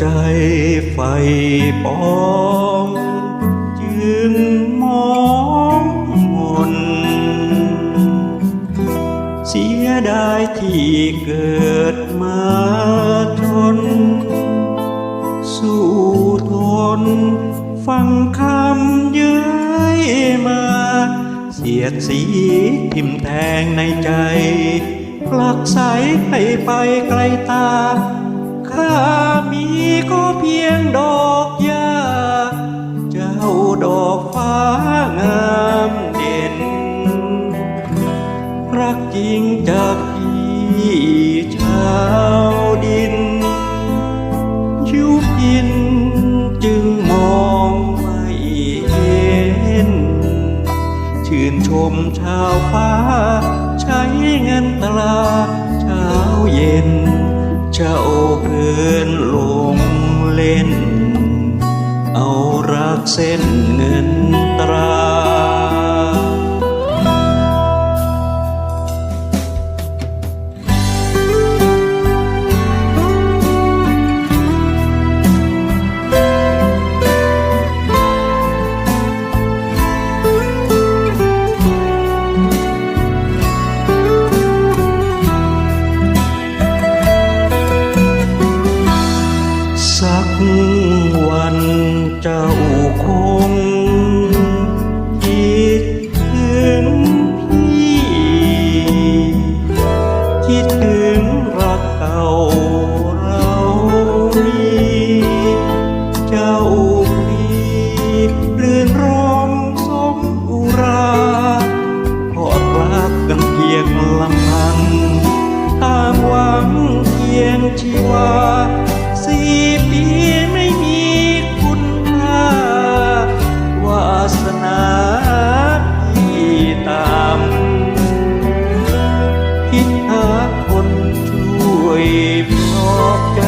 ใจไฟปองจึงมองมน เสียดายที่เกิดมาทน สู้ทน ฟังคำเย้ยมา เสียดสีทิมแทงในใจผลักใสให้ไปไกลตาข้า นชมชาวฟ้า ใช้เงินตลาเช้าเย็นเจ้าเพื่อนลงเล่น เอารักเส้นเงินตรา สักวันเจ้าคงคิดถึงพี่ คิดถึงรักเก่าเรามีเจ้าพีเรื่นรมสมอุราเพราะรักกันเพียงลำพังตามหวังเพียงชีวา คนช่วยพลอกัน